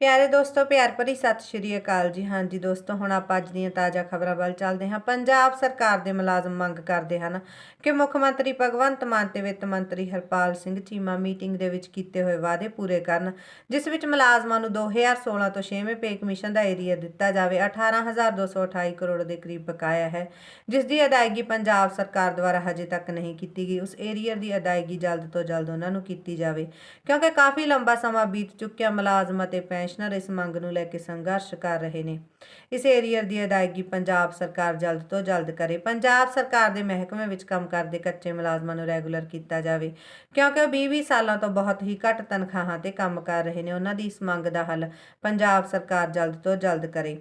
ਪਿਆਰੇ ਦੋਸਤੋ, ਪਿਆਰ ਭਰੀ ਸਤਿ ਸ਼੍ਰੀ ਅਕਾਲ ਜੀ। ਹਾਂਜੀ ਦੋਸਤੋ, ਹੁਣ ਆਪਾਂ ਅੱਜ ਦੀਆਂ ਤਾਜ਼ਾ ਖਬਰਾਂ ਵੱਲ ਚੱਲਦੇ ਹਾਂ। ਪੰਜਾਬ ਸਰਕਾਰ ਦੇ ਮੁਲਾਜ਼ਮ ਮੰਗ ਕਰਦੇ ਹਨ ਕਿ ਮੁੱਖ ਮੰਤਰੀ ਭਗਵੰਤ ਮਾਨ ਤੇ ਵਿੱਤ ਮੰਤਰੀ ਹਰਪਾਲ ਸਿੰਘ ਚੀਮਾ ਮੀਟਿੰਗ ਦੇ ਵਿੱਚ ਕੀਤੇ ਹੋਏ ਵਾਅਦੇ ਪੂਰੇ ਕਰਨ, ਜਿਸ ਵਿੱਚ ਮੁਲਾਜ਼ਮਾਂ ਨੂੰ 2016 ਤੋਂ 6ਵੇਂ ਪੇ ਕਮਿਸ਼ਨ ਦਾ ਏਰੀਆ ਦਿੱਤਾ ਜਾਵੇ। 18228 ਕਰੋੜ ਦੇ ਕਰੀਬ ਬਕਾਇਆ ਹੈ, ਜਿਸ ਦੀ ਅਦਾਇਗੀ ਪੰਜਾਬ ਸਰਕਾਰ ਦੁਆਰਾ ਹਜੇ ਤੱਕ ਨਹੀਂ ਕੀਤੀ ਗਈ। ਉਸ ਏਰੀਆ ਦੀ ਅਦਾਇਗੀ ਜਲਦ ਤੋਂ ਜਲਦ ਉਹਨਾਂ ਨੂੰ ਕੀਤੀ ਜਾਵੇ, ਕਿਉਂਕਿ ਕਾਫੀ ਲੰਬਾ ਸਮਾਂ ਬੀਤ ਚੁੱਕਿਆ ਮੁਲਾਜ਼ਮ ਅਤੇ ਪੈਨਸ਼ਨਰ ਇਸ ਮੰਗ ਨੂੰ ਲੈ ਕੇ ਸੰਘਰਸ਼ ਕਰ ਰਹੇ ਨੇ। ਇਸ ਏਰੀਅਰ ਦੀ ਅਦਾਇਗੀ ਪੰਜਾਬ ਸਰਕਾਰ ਜਲਦ ਤੋਂ ਜਲਦ ਕਰੇ। ਪੰਜਾਬ ਸਰਕਾਰ ਦੇ ਮਹਿਕਮੇ ਵਿੱਚ ਕੰਮ ਕਰਦੇ ਕੱਚੇ ਮੁਲਾਜ਼ਮਾਂ ਨੂੰ ਰੈਗੂਲਰ ਕੀਤਾ ਜਾਵੇ। ਕਿਉਂਕਿ ਉਹ 20-20 ਸਾਲਾਂ ਤੋਂ ਬਹੁਤ ਹੀ ਘੱਟ ਤਨਖਾਹਾਂ ਤੇ ਕੰਮ ਕਰ ਰਹੇ ਨੇ। ਉਹਨਾਂ ਦੀ ਇਸ ਮੰਗ ਦਾ ਹੱਲ ਪੰਜਾਬ ਸਰਕਾਰ ਜਲਦ ਤੋਂ ਜਲਦ ਕਰੇ।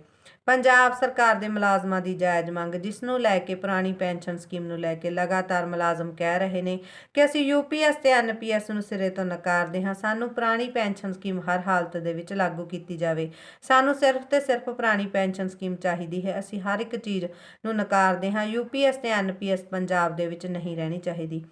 ਪੰਜਾਬ ਸਰਕਾਰ ਦੇ ਮੁਲਾਜ਼ਮਾਂ ਦੀ ਜਾਇਜ਼ ਮੰਗ, ਜਿਸ ਨੂੰ ਲੈ ਕੇ ਪੁਰਾਣੀ ਪੈਨਸ਼ਨ ਸਕੀਮ ਨੂੰ ਲੈ ਕੇ ਲਗਾਤਾਰ ਮੁਲਾਜ਼ਮ ਕਹਿ ਰਹੇ ਨੇ ਕਿ ਅਸੀਂ ਯੂਪੀਐਸ ਤੇ ਐਨਪੀਐਸ ਨੂੰ ਸਿਰੇ ਤੋਂ ਨਕਾਰਦੇ ਹਾਂ। ਸਾਨੂੰ ਪੁਰਾਣੀ ਪੈਨਸ਼ਨ ਸਕੀਮ ਹਰ ਹਾਲਤ ਦੇ ਵਿੱਚ ਲਾਗੂ ਕੀਤੀ ਜਾਵੇ। ਸਾਨੂੰ ਸਿਰਫ ਤੇ ਸਿਰਫ ਪੁਰਾਣੀ ਪੈਨਸ਼ਨ ਸਕੀਮ ਚਾਹੀਦੀ ਹੈ। ਅਸੀਂ ਹਰ ਇੱਕ ਚੀਜ਼ ਨੂੰ ਨਕਾਰਦੇ ਹਾਂ। ਯੂਪੀਐਸ ਤੇ ਐਨਪੀਐਸ ਪੰਜਾਬ ਦੇ ਵਿੱਚ ਨਹੀਂ ਰਹਿਣੀ ਚਾਹੀਦੀ।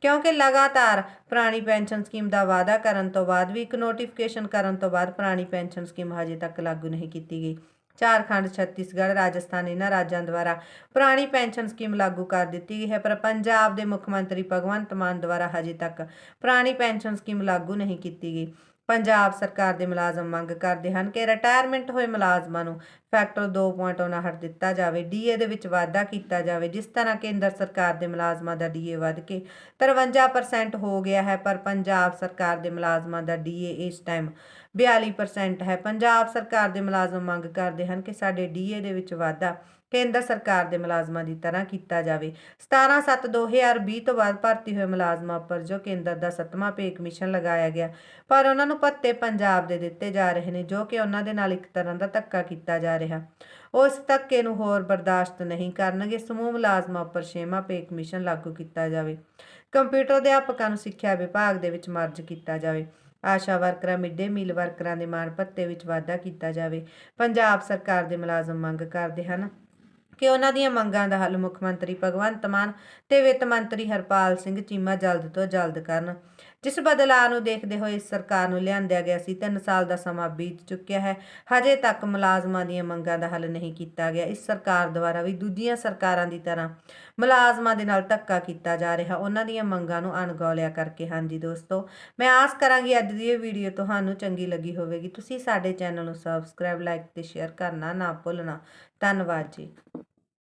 ਕਿਉਂਕਿ ਲਗਾਤਾਰ ਪੁਰਾਣੀ ਪੈਨਸ਼ਨ ਸਕੀਮ ਦਾ ਵਾਅਦਾ ਕਰਨ ਤੋਂ ਬਾਅਦ ਵੀ, ਇੱਕ ਨੋਟੀਫਿਕੇਸ਼ਨ ਕਰਨ ਤੋਂ ਬਾਅਦ ਪੁਰਾਣੀ ਪੈਨਸ਼ਨ ਸਕੀਮ ਹਜੇ ਤੱਕ ਲਾਗੂ ਨਹੀਂ ਕੀਤੀ ਗਈ। ਝਾਰਖੰਡ, ਛੱਤੀਸਗੜ੍ਹ, ਰਾਜਸਥਾਨ, ਇਹਨਾਂ ਰਾਜਾਂ ਦੁਆਰਾ ਪੁਰਾਣੀ ਪੈਨਸ਼ਨ ਸਕੀਮ ਲਾਗੂ ਕਰ ਦਿੱਤੀ ਗਈ ਹੈ, ਪਰ ਪੰਜਾਬ ਦੇ ਮੁੱਖ ਮੰਤਰੀ ਭਗਵੰਤ ਮਾਨ ਦੁਆਰਾ ਹਜੇ ਤੱਕ ਪੁਰਾਣੀ ਪੈਨਸ਼ਨ ਸਕੀਮ ਲਾਗੂ ਨਹੀਂ ਕੀਤੀ ਗਈ। ਪੰਜਾਬ ਸਰਕਾਰ ਦੇ ਮੁਲਾਜ਼ਮ ਮੰਗ ਕਰਦੇ ਹਨ ਕਿ ਰਿਟਾਇਰਮੈਂਟ ਹੋਏ ਮੁਲਾਜ਼ਮਾਂ ਨੂੰ ਫੈਕਟਰ 2.59 ਦਿੱਤਾ ਜਾਵੇ ਡੀਏ ਦੇ ਵਿੱਚ ਵਾਧਾ ਕੀਤਾ ਜਾਵੇ, ਜਿਸ ਤਰ੍ਹਾਂ ਕੇਂਦਰ ਸਰਕਾਰ ਦੇ ਮੁਲਾਜ਼ਮਾਂ ਦਾ ਡੀਏ ਵੱਧ ਕੇ 53% ਹੋ ਗਿਆ ਹੈ, ਪਰ ਪੰਜਾਬ ਸਰਕਾਰ ਦੇ ਮੁਲਾਜ਼ਮਾਂ ਦਾ ਡੀਏ ਇਸ ਟਾਈਮ 42% ਹੈ। ਪੰਜਾਬ ਸਰਕਾਰ ਦੇ ਮੁਲਾਜ਼ਮ ਮੰਗ ਕਰਦੇ ਹਨ ਕਿ ਸਾਡੇ ਡੀਏ ਦੇ ਵਿੱਚ ਵਾਧਾ ਕੇਂਦਰ ਸਰਕਾਰ ਦੇ ਮੁਲਾਜ਼ਮਾਂ ਦੀ ਤਰ੍ਹਾਂ ਕੀਤਾ ਜਾਵੇ। 17/7/2020 ਤੋਂ ਬਾਅਦ ਭਰਤੀ ਹੋਏ ਮੁਲਾਜ਼ਮਾਂ ਉੱਪਰ ਜੋ ਕੇਂਦਰ ਦਾ ਸੱਤਵਾਂ ਪੇ ਕਮਿਸ਼ਨ ਲਗਾਇਆ ਗਿਆ, ਪਰ ਉਹਨਾਂ ਨੂੰ ਭੱਤੇ ਪੰਜਾਬ ਦੇ ਦਿੱਤੇ ਜਾ ਰਹੇ ਨੇ, ਜੋ ਕਿ ਉਹਨਾਂ ਦੇ ਨਾਲ ਇੱਕ ਤਰ੍ਹਾਂ ਦਾ ਧੱਕਾ ਕੀਤਾ ਜਾ ਰਿਹਾ। ਉਸ ਧੱਕੇ ਨੂੰ ਹੋਰ ਬਰਦਾਸ਼ਤ ਨਹੀਂ ਕਰਨਗੇ, ਸਮੂਹ ਮੁਲਾਜ਼ਮਾਂ ਉੱਪਰ ਛੇਵਾਂ ਪੇ ਕਮਿਸ਼ਨ ਲਾਗੂ ਕੀਤਾ ਜਾਵੇ। ਕੰਪਿਊਟਰ ਅਧਿਆਪਕਾਂ ਨੂੰ ਸਿੱਖਿਆ ਵਿਭਾਗ ਦੇ ਵਿੱਚ ਮਰਜ ਕੀਤਾ ਜਾਵੇ। ਆਸ਼ਾ ਵਰਕਰਾਂ ਮਿੱਡੇ ਮੀਲ ਵਰਕਰਾਂ ਦੇ ਮਾਣ ਭੱਤੇ ਵਿੱਚ ਵਾਧਾ ਕੀਤਾ ਜਾਵੇ। ਪੰਜਾਬ ਸਰਕਾਰ ਦੇ ਮੁਲਾਜ਼ਮ ਮੰਗ ਕਰਦੇ ਹਨ। ਕਿ ਉਹਨਾਂ ਦੀਆਂ ਮੰਗਾਂ ਦਾ ਹੱਲ ਮੁੱਖ ਮੰਤਰੀ ਭਗਵੰਤ ਮਾਨ ਤੇ ਵਿੱਤ ਮੰਤਰੀ ਹਰਪਾਲ ਸਿੰਘ ਚੀਮਾ ਜਲਦ ਤੋਂ ਜਲਦ ਕਰਨ। ਜਿਸ ਬਦਲਾਅ ਨੂੰ ਦੇਖਦੇ ਹੋਏ ਇਸ ਸਰਕਾਰ ਨੂੰ ਲਿਆਂਦਿਆ ਗਿਆ ਸੀ 3 ਸਾਲ ਦਾ ਸਮਾਂ ਬੀਤ ਚੁੱਕਿਆ ਹੈ। ਹਜੇ ਤੱਕ ਮੁਲਾਜ਼ਮਾਂ ਦੀਆਂ ਮੰਗਾਂ ਦਾ ਹੱਲ ਨਹੀਂ ਕੀਤਾ ਗਿਆ। ਇਸ ਸਰਕਾਰ ਦੁਆਰਾ ਵੀ ਦੂਜੀਆਂ ਸਰਕਾਰਾਂ ਦੀ ਤਰ੍ਹਾਂ ਮੁਲਾਜ਼ਮਾਂ ਦੇ ਨਾਲ ਧੱਕਾ ਕੀਤਾ ਜਾ ਰਿਹਾ। ਉਹਨਾਂ ਦੀਆਂ ਮੰਗਾਂ ਨੂੰ ਅਣਗੌਲਿਆ ਕਰਕੇ, ਹਾਂਜੀ ਦੋਸਤੋ, ਮੈਂ ਆਸ ਕਰਾਂਗੀ ਅੱਜ ਦੀ ਇਹ ਵੀਡੀਓ ਤੁਹਾਨੂੰ ਚੰਗੀ ਲੱਗੀ ਹੋਵੇਗੀ। ਤੁਸੀਂ ਸਾਡੇ ਚੈਨਲ ਨੂੰ ਸਬਸਕ੍ਰਾਈਬ ਲਾਈਕ ਤੇ ਸ਼ੇਅਰ ਕਰਨਾ ਨਾ ਭੁੱਲਣਾ। ਧੰਨਵਾਦ ਜੀ।